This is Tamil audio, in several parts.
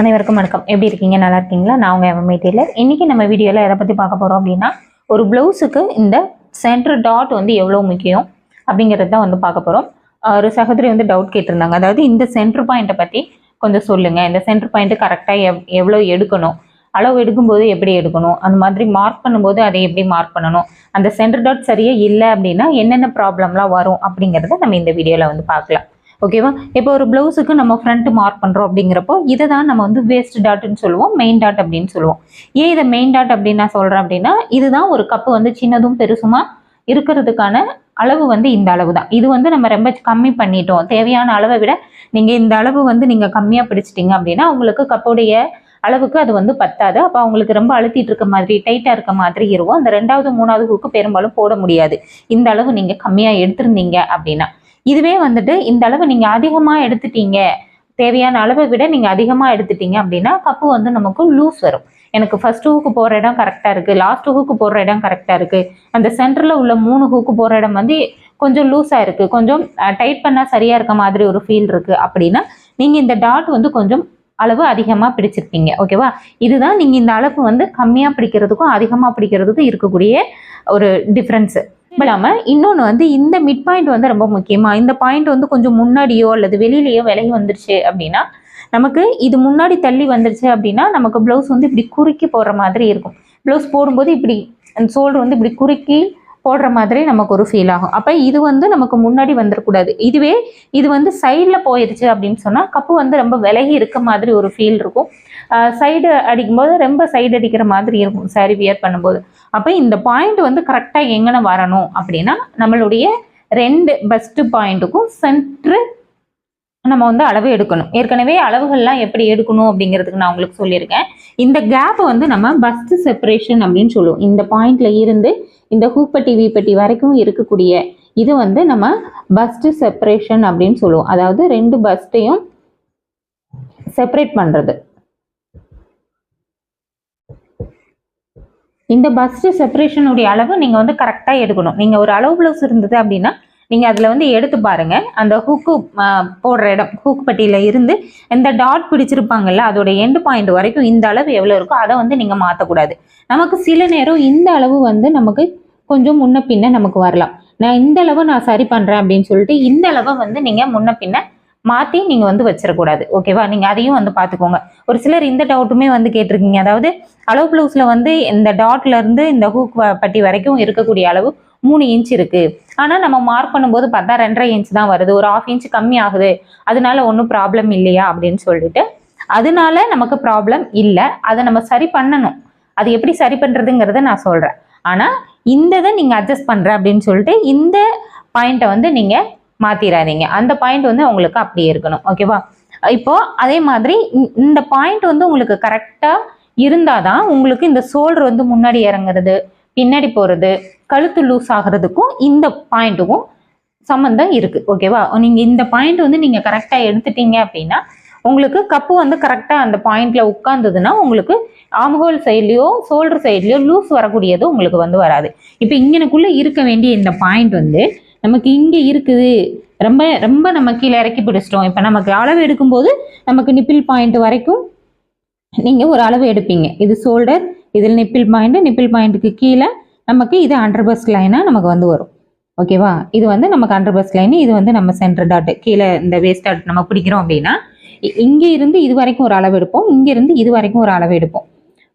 அனைவருக்கும் வணக்கம். எப்படி இருக்கீங்க? நல்லா இருக்கீங்களா? நான் உங்கள் எம்எம்ஐ டெய்லர். இன்றைக்கி நம்ம வீடியோவில் எதை பற்றி பார்க்க போகிறோம் அப்படின்னா ஒரு ப்ளவுஸுக்கு இந்த சென்டர் டாட் வந்து எவ்வளோ முக்கியம் அப்படிங்கிறது தான் வந்து பார்க்க போகிறோம் ஒரு சகோதரி வந்து டவுட் கேட்டிருந்தாங்க. அதாவது இந்த சென்டர் பாயிண்ட்டை பற்றி கொஞ்சம் சொல்லுங்கள் இந்த சென்டர் பாயிண்ட்டு கரெக்டாக எவ் எவ்வளோ எடுக்கணும்? அளவு எடுக்கும்போது எப்படி எடுக்கணும்? அந்த மாதிரி மார்க் பண்ணும்போது அதை எப்படி மார்க் பண்ணணும்? அந்த சென்டர் டாட் சரியாக இல்லை அப்படின்னா என்னென்ன ப்ராப்ளம்லாம் வரும் அப்படிங்கிறத நம்ம இந்த வீடியோவில் வந்து பார்க்கலாம். ஓகேவா இப்போ ஒரு ப்ளவுஸுக்கு நம்ம ஃப்ரண்ட் மார்க் பண்ணுறோம் அப்படிங்கிறப்போ இதை தான் நம்ம வந்து வேஸ்ட் டாட்னு சொல்லுவோம் மெயின் டாட் அப்படின்னு சொல்லுவோம். ஏன் இதை மெயின் டாட் அப்படின்னு நான் சொல்கிறேன் அப்படின்னா இதுதான் ஒரு கப்பு வந்து சின்னதும் பெருசுமா இருக்கிறதுக்கான அளவு வந்து இந்த அளவு தான் இது வந்து நம்ம ரொம்ப கம்மி பண்ணிட்டோம். தேவையான அளவை விட நீங்கள் இந்த அளவு வந்து நீங்கள் கம்மியாக பிடிச்சிட்டிங்க அப்படின்னா உங்களுக்கு கப்புடைய அளவுக்கு அது வந்து பத்தாது. அப்போ அவங்களுக்கு ரொம்ப அழுத்திட்டு இருக்க மாதிரி டைட்டாக இருக்க மாதிரி இருக்கும். அந்த ரெண்டாவது மூணாவது ஹூக்கு பெரும்பாலும் போட முடியாது. இந்த அளவு நீங்கள் கம்மியாக எடுத்திருந்தீங்க அப்படின்னா. இதுவே வந்துட்டு இந்த அளவு நீங்கள் அதிகமாக எடுத்துட்டீங்க. தேவையான அளவை விட நீங்கள் அதிகமாக எடுத்துட்டீங்க அப்படின்னா கப்பு வந்து நமக்கு லூஸ் வரும். எனக்கு ஃபர்ஸ்ட் ஹூக்கு போகிற இடம் கரெக்டாக இருக்குது லாஸ்ட் ஹூக்கு போடுற இடம் கரெக்டாக இருக்குது அந்த சென்டரில் உள்ள மூணு ஹூக்கு போகிற இடம் வந்து கொஞ்சம் லூஸாக இருக்குது கொஞ்சம் டைட் பண்ணால் சரியாக இருக்க மாதிரி ஒரு ஃபீல் இருக்குது அப்படின்னா நீங்கள் இந்த டாட் வந்து கொஞ்சம் அளவு அதிகமாக பிடிச்சிருப்பீங்க. ஓகேவா இதுதான் நீங்கள் இந்த அளவு வந்து கம்மியாக பிடிக்கிறதுக்கும் அதிகமாக பிடிக்கிறதுக்கும் இருக்கக்கூடிய ஒரு டிஃப்ரென்ஸு இல்லாமல் இன்னொன்று வந்து இந்த மிட் பாயிண்ட் வந்து ரொம்ப முக்கியமாக இந்த பாயிண்ட் வந்து கொஞ்சம் முன்னாடியோ அல்லது வெளியிலையோ விலகி வந்துருச்சு அப்படின்னா நமக்கு இது முன்னாடி தள்ளி வந்துருச்சு அப்படின்னா நமக்கு ப்ளவுஸ் வந்து இப்படி குறுக்கி போடுற மாதிரி இருக்கும். ப்ளவுஸ் போடும்போது இப்படி அந்த ஷோல்டர் வந்து இப்படி குறுக்கி போடுற மாதிரி நமக்கு ஒரு ஃபீல் ஆகும். அப்போ இது வந்து நமக்கு முன்னாடி வந்துடக்கூடாது இதுவே இது வந்து சைடில் போயிடுச்சு அப்படின்னு சொன்னால் கப்பு வந்து ரொம்ப விலகி இருக்க மாதிரி ஒரு ஃபீல் இருக்கும். சைடு அடிக்கும்போது ரொம்ப சைடு அடிக்கிற மாதிரி இருக்கும் சாரி வியர் பண்ணும்போது. அப்போ இந்த பாயிண்ட் வந்து கரெக்டாக எங்கன வரணும் அப்படின்னா நம்மளுடைய ரெண்டு பெஸ்ட்டு பாயிண்ட்டுக்கும் சென்ட்ரு நம்ம வந்து அளவு எடுக்கணும். ஏற்கனவே அளவுகள்லாம் எப்படி எடுக்கணும் அப்படிங்கிறதுக்கு நான் உங்களுக்கு சொல்லியிருக்கேன். இந்த கேப்பை வந்து நம்ம பஸ்ட் செப்பரேஷன் அப்படின்னு சொல்லுவோம். இந்த பாயிண்ட்ல இருந்து இந்த ஹூப்பட்டி வீப்பட்டி வரைக்கும் இருக்கக்கூடிய இது வந்து நம்ம பஸ்ட் செப்பரேஷன் அப்படின்னு சொல்லுவோம். அதாவது ரெண்டு பஸ்ட்டையும் செப்பரேட் பண்ணுறது இந்த பஸ்ட் செப்பரேஷனுடைய அளவு நீங்கள் வந்து கரெக்டாக எடுக்கணும். நீங்கள் ஒரு அளவு ப்ளவுஸ் இருந்தது அப்படின்னா நீங்கள் அதில் வந்து எடுத்து பாருங்கள் அந்த ஹூக்கு போடுற இடம் ஹூக் பட்டியில் இருந்து இந்த டாட் பிடிச்சிருப்பாங்கல்ல அதோட எண்டு பாயிண்ட் வரைக்கும் இந்த அளவு எவ்வளோ இருக்கோ அதை வந்து நீங்கள் மாற்றக்கூடாது நமக்கு சில நேரம் இந்த அளவு வந்து நமக்கு கொஞ்சம் முன்ன பின்ன நமக்கு வரலாம். நான் இந்த அளவு நான் சரி பண்ணுறேன் அப்படின்னு சொல்லிட்டு இந்த அளவை வந்து நீங்கள் முன்ன பின்ன மாற்றி நீங்கள் வந்து வச்சிடக்கூடாது ஓகேவா நீங்கள் அதையும் வந்து பார்த்துக்கோங்க ஒரு சிலர் இந்த டவுட்டுமே வந்து கேட்டிருக்கீங்க. அதாவது அளவு ப்ளவுஸில் வந்து இந்த டாட்ல இருந்து இந்த ஹூக் பட்டி வரைக்கும் இருக்கக்கூடிய அளவு மூணு இன்ச் இருக்கு. ஆனால் நம்ம மார்க் பண்ணும்போது பார்த்தா ரெண்டரை இன்ச் தான் வருது. ஒரு ஆஃப் இன்ச் கம்மி ஆகுது. அதனால ஒன்றும் ப்ராப்ளம் இல்லையா? அப்படின்னு சொல்லிட்டு. அதனால நமக்கு ப்ராப்ளம் இல்லை. அதை நம்ம சரி பண்ணணும். அது எப்படி சரி பண்ணுறதுங்கிறத நான் சொல்கிறேன் ஆனால் இந்த இதை நீங்கள் அட்ஜஸ்ட் பண்ணுறேன் அப்படின்னு சொல்லிட்டு இந்த பாயிண்ட்டை வந்து நீங்கள் மாற்றிடாதீங்க அந்த பாயிண்ட் வந்து உங்களுக்கு அப்படியே இருக்கணும். ஓகேவா இப்போ அதே மாதிரி இந்த- இந்த பாயிண்ட் வந்து உங்களுக்கு கரெக்டாக இருந்தால் தான் உங்களுக்கு இந்த ஷோல்டர் வந்து முன்னாடி இறங்குறது பின்னாடி போகிறது கழுத்து லூஸ் ஆகிறதுக்கும் இந்த பாயிண்ட்டுக்கும் சம்மந்தம் இருக்குது ஓகேவா நீங்கள் இந்த பாயிண்ட் வந்து நீங்கள் கரெக்டாக எடுத்துட்டீங்க அப்படின்னா உங்களுக்கு கப்பு வந்து கரெக்டாக அந்த பாயிண்ட்ல உட்காந்ததுன்னா உங்களுக்கு ஆம்ஹோல் சைட்லேயோ ஷோல்டர் சைட்லேயோ லூஸ் வரக்கூடியது உங்களுக்கு வந்து வராது. இப்போ இங்கனக்குள்ளே இருக்க வேண்டிய இந்த பாயிண்ட் வந்து நமக்கு இங்கே இருக்குது. ரொம்ப ரொம்ப நம்ம கீழே இறக்கி பிடிச்சிட்டோம். இப்போ நமக்கு அளவு எடுக்கும்போது நமக்கு நிப்பிள் பாயிண்ட் வரைக்கும் நீங்கள் ஒரு அளவு எடுப்பீங்க. இது ஷோல்டர் இதில் நிப்பிள் பாயிண்ட்டு நிப்பிள் பாயிண்ட்டுக்கு கீழே நமக்கு இது அண்டர் பஸ் லைனாக நமக்கு வந்து வரும். ஓகேவா இது வந்து நமக்கு அண்டர் பஸ் லைன் இது வந்து நம்ம சென்டர் டாட் கீழே இந்த வேஸ்ட் டாட் நம்ம பிடிக்கிறோம் அப்படின்னா இ- இங்கே இருந்து இது வரைக்கும் ஒரு அளவு எடுப்போம். இங்கே இருந்து இது வரைக்கும் ஒரு அளவு எடுப்போம்.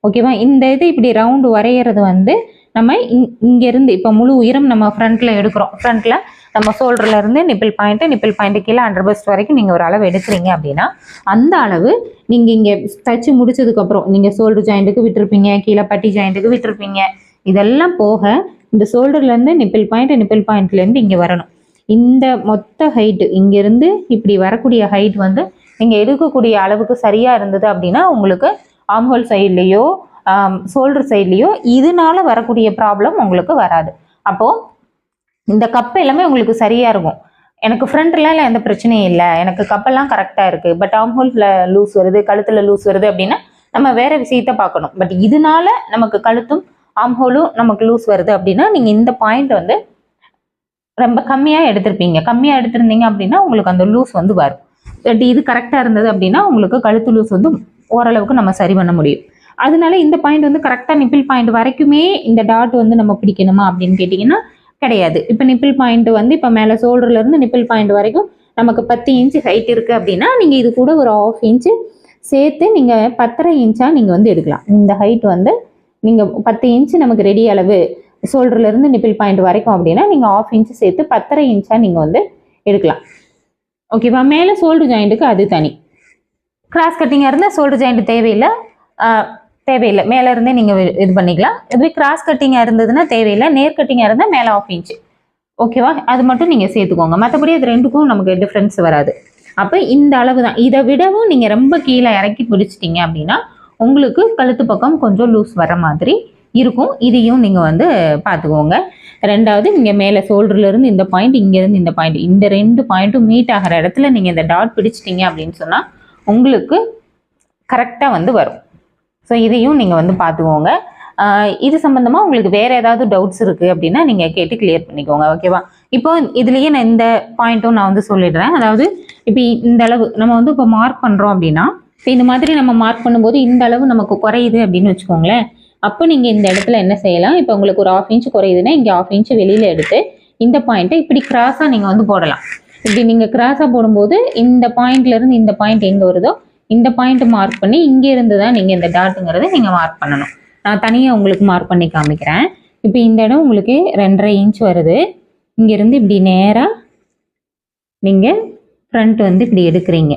ஓகேவா இந்த இது இப்படி ரவுண்டு வரைகிறது வந்து நம்ம இங் இங்கேருந்து இப்போ முழு உயரம் நம்ம ஃப்ரண்ட்டில் எடுக்கிறோம். ஃப்ரண்ட்டில் நம்ம ஷோல்டர்லேருந்து நிப்பிள் பாயிண்ட்டு நிப்பிள் பாயிண்ட்டு கீழே அண்டர் பஸ்ட் வரைக்கும் நீங்கள் ஒரு அளவு எடுக்கிறீங்க அப்படின்னா அந்த அளவு நீங்கள் இங்கே தச்சு முடிச்சதுக்கப்புறம் நீங்கள் ஷோல்டர் ஜாயிண்ட்டுக்கு விட்டுருப்பீங்க கீழே பட்டி ஜாயிண்ட்டுக்கு விட்டுருப்பீங்க. இதெல்லாம் போக இந்த ஷோல்டர்லேருந்து நிப்பிள் பாயிண்ட் நிப்பிள் பாயிண்ட்லேருந்து இங்கே வரணும். இந்த மொத்த ஹைட்டு இங்கேருந்து இப்படி வரக்கூடிய ஹைட் வந்து நீங்கள் எடுக்கக்கூடிய அளவுக்கு சரியாக இருந்தது அப்படின்னா உங்களுக்கு ஆம்ஹோல் சைட்லேயோ ஷோல்டர் சைட்லேயும் இதனால வரக்கூடிய ப்ராப்ளம் உங்களுக்கு வராது. அப்போது இந்த கப் எல்லாமே உங்களுக்கு சரியாக இருக்கும். எனக்கு ஃப்ரண்ட்லாம் எந்த பிரச்சனையும் இல்லை. எனக்கு கப்பெல்லாம் கரெக்டாக இருக்குது பட் ஆம்ஹோல்ஸில் லூஸ் வருது கழுத்தில் லூஸ் வருது அப்படின்னா நம்ம வேறு விஷயத்த பார்க்கணும். பட் இதனால நமக்கு கழுத்தும் ஆம்ஹோலும் நமக்கு லூஸ் வருது அப்படின்னா நீங்கள் இந்த பாயிண்ட் வந்து ரொம்ப கம்மியாக எடுத்திருப்பீங்க. கம்மியாக எடுத்திருந்தீங்க அப்படின்னா உங்களுக்கு அந்த லூஸ் வந்து வரும். பட் இது கரெக்டாக இருந்தது அப்படின்னா உங்களுக்கு கழுத்து லூஸ் வந்து ஓரளவுக்கு நம்ம சரி பண்ண முடியும். அதனால இந்த பாயிண்ட் வந்து கரெக்டாக நிப்பிள் பாயிண்ட் வரைக்குமே இந்த டாட் வந்து நம்ம பிடிக்கணுமா அப்படின்னு கேட்டிங்கன்னா கிடையாது. இப்போ நிப்பிள் பாயிண்ட் வந்து இப்போ மேலே ஷோல்டர்லேருந்து நிப்பிள் பாயிண்ட் வரைக்கும் நமக்கு பத்து இன்ச்சு ஹைட் இருக்குது அப்படின்னா நீங்கள் இது கூட ஒரு ஆஃப் இன்ச்சு சேர்த்து நீங்கள் பத்தரை இன்ச்சாக நீங்கள் வந்து எடுக்கலாம். இந்த ஹைட் வந்து நீங்கள் பத்து இன்ச்சு நமக்கு ரெடி அளவு ஷோல்டர்லேருந்து நிப்பிள் பாயிண்ட் வரைக்கும் அப்படின்னா நீங்கள் ஆஃப் இன்ச்சு சேர்த்து பத்தரை இன்ச்சாக நீங்கள் வந்து எடுக்கலாம். ஓகேவா மேலே ஷோல்டர் ஜாயிண்ட்டுக்கு அது தனி. கிராஸ் கட்டிங்காக இருந்தால் ஷோல்டர் ஜாயிண்ட் தேவையில்லை. தேவையில்லை. மேலே இருந்தே நீங்கள் இது பண்ணிக்கலாம். இதுவே கிராஸ் கட்டிங்காக இருந்ததுன்னா தேவையில்லை. நேர் கட்டிங்காக இருந்தால் மேலே ஆஃப் இன்ச்சு ஓகேவா அது மட்டும் நீங்கள் சேர்த்துக்கோங்க. மற்றபடி அது ரெண்டுக்கும் நமக்கு டிஃப்ரென்ஸ் வராது. அப்போ இந்த அளவு தான். இதை விடவும் நீங்கள் ரொம்ப கீழே இறக்கி பிடிச்சிட்டிங்க அப்படின்னா உங்களுக்கு கழுத்து பக்கம் கொஞ்சம் லூஸ் வர மாதிரி இருக்கும். இதையும் நீங்கள் வந்து பார்த்துக்கோங்க. ரெண்டாவது இங்கே மேலே ஷோல்டர்லேருந்து இந்த பாயிண்ட் இங்கேருந்து இந்த பாயிண்ட் இந்த ரெண்டு பாயிண்ட்டும் மீட் ஆகிற இடத்துல நீங்கள் இந்த டாட் பிடிச்சிட்டிங்க அப்படின்னு சொன்னால் உங்களுக்கு கரெக்டாக வந்து வரும். ஸோ இதையும் நீங்கள் வந்து பார்த்துக்கோங்க. இது சம்மந்தமாக உங்களுக்கு வேறு ஏதாவது டவுட்ஸ் இருக்குது அப்படின்னா நீங்கள் கேட்டு கிளியர் பண்ணிக்கோங்க ஓகேவா இப்போ இதுலேயே நான் இந்த பாயிண்ட்டும் நான் வந்து சொல்லிடுறேன். அதாவது இப்போ இந்த அளவு நம்ம வந்து இப்போ மார்க் பண்ணுறோம் அப்படின்னா இப்போ இந்த மாதிரி நம்ம மார்க் பண்ணும்போது இந்த அளவு நமக்கு குறையுது அப்படின்னு வச்சுக்கோங்களேன். அப்போ நீங்கள் இந்த இடத்துல என்ன செய்யலாம்? இப்போ உங்களுக்கு ஒரு ஆஃப் இன்ச் குறையுதுன்னா இங்கே ஆஃப் இன்ச் வெளியில் எடுத்து இந்த பாயிண்ட்டை இப்படி கிராஸாக நீங்கள் வந்து போடலாம். இப்படி நீங்கள் கிராஸாக போடும்போது இந்த பாயிண்ட்லேருந்து இந்த பாயிண்ட் எங்கே வருதோ இந்த பாயிண்ட் மார்க் பண்ணி இங்கே இருந்து தான் நீங்கள் இந்த டாட்டுங்கிறத நீங்கள் மார்க் பண்ணணும். நான் தனியாக உங்களுக்கு மார்க் பண்ணி காமிக்கிறேன். இப்போ இந்த இடம் உங்களுக்கு ரெண்டரை இன்ச் வருது. இங்கேருந்து இப்படி நேராக நீங்கள் ஃப்ரண்ட் வந்து இப்படி எடுக்கிறீங்க.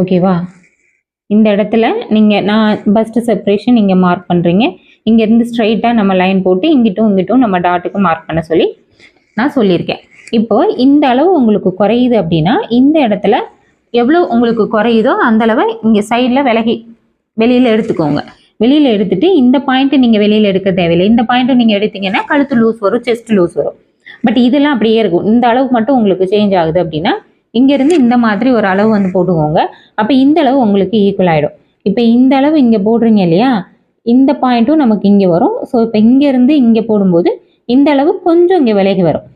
ஓகேவா இந்த இடத்துல நீங்கள் நான் பஸ்ட் செப்ரேஷன் நீங்கள் மார்க் பண்ணுறீங்க இங்கேருந்து ஸ்ட்ரைட்டாக நம்ம லைன் போட்டு இங்கிட்டும் இங்கிட்டும் நம்ம டாட்டுக்கு மார்க் பண்ண சொல்லி நான் சொல்லியிருக்கேன். இப்போ இந்த அளவு உங்களுக்கு குறையுது அப்படின்னா இந்த இடத்துல எவ்வளோ உங்களுக்கு குறையுதோ அந்த இங்கே சைடில் விலகி வெளியில் எடுத்துக்கோங்க. வெளியில் எடுத்துட்டு இந்த பாயிண்ட்டு நீங்கள் வெளியில் எடுக்க தேவையில்லை. இந்த பாயிண்ட்டும் நீங்கள் எடுத்தீங்கன்னா கழுத்து லூஸ் வரும் செஸ்ட் லூஸ் வரும். பட் இதெல்லாம் அப்படியே இருக்கும். இந்த அளவு மட்டும் உங்களுக்கு சேஞ்ச் ஆகுது அப்படின்னா இங்கேருந்து இந்த மாதிரி ஒரு அளவு வந்து போட்டுக்கோங்க. அப்போ இந்த அளவு உங்களுக்கு ஈக்குவல் ஆகிடும் இப்போ இந்த அளவு இங்கே போடுறீங்க இல்லையா? இந்த பாயிண்ட்டும் நமக்கு இங்கே வரும். ஸோ இப்போ இங்கேருந்து இங்கே போடும்போது இந்த அளவு கொஞ்சம் இங்கே விலகி வரும்.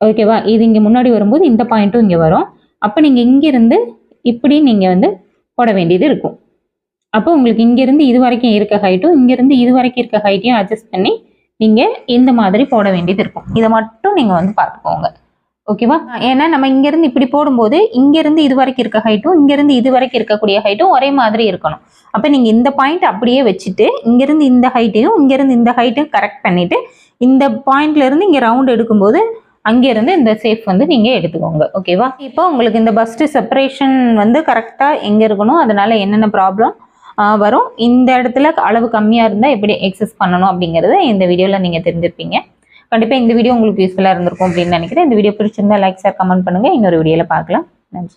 ஓகேவா இது இங்கே முன்னாடி வரும்போது இந்த பாயிண்ட்டும் இங்கே வரும். அப்போ நீங்கள் இங்கேருந்து இப்படி நீங்கள் வந்து போட வேண்டியது இருக்கும். அப்போ உங்களுக்கு இங்கேருந்து இது வரைக்கும் இருக்க ஹைட்டும் இங்கேருந்து இது வரைக்கும் இருக்க ஹைட்டையும் அட்ஜஸ்ட் பண்ணி நீங்கள் இந்த மாதிரி போட வேண்டியது இருக்கும். இதை மட்டும் நீங்கள் வந்து பார்த்துக்கோங்க. ஓகேவா ஏன்னா நம்ம இங்கேருந்து இப்படி போடும்போது இங்கேருந்து இது வரைக்கும் இருக்க ஹைட்டும் இங்கேருந்து இது வரைக்கும் இருக்கக்கூடிய ஹைட்டும் ஒரே மாதிரி இருக்கணும். அப்போ நீங்கள் இந்த பாயிண்ட் அப்படியே வச்சுட்டு இங்கேருந்து இந்த ஹைட்டையும் இங்கேருந்து இந்த ஹைட்டையும் கரெக்ட் பண்ணிவிட்டு இந்த பாயிண்ட்லேருந்து இங்கே ரவுண்ட் எடுக்கும்போது அங்கேருந்து இந்த சேஃப் வந்து நீங்கள் எடுத்துக்கோங்க. ஓகேவா இப்போ உங்களுக்கு இந்த பஸ்ட்டு செப்பரேஷன் வந்து கரெக்டாக எங்கே இருக்கணும்? அதனால என்னென்ன ப்ராப்ளம் வரும்? இந்த இடத்துல அளவு கம்மியாக இருந்தால் எப்படி எக்ஸஸ் பண்ணணும் அப்படிங்கிறத இந்த வீடியோவில் நீங்கள் தெரிஞ்சிருப்பீங்க. கண்டிப்பாக இந்த வீடியோ உங்களுக்கு யூஸ்ஃபுல்லாக இருந்திருக்கும் அப்படின்னு நினைக்கிறேன். இந்த வீடியோ பிடிச்சிருந்தா லைக் சார் கமெண்ட் பண்ணுங்கள் இன்னொரு வீடியோவில் பார்க்கலாம். நன்றி.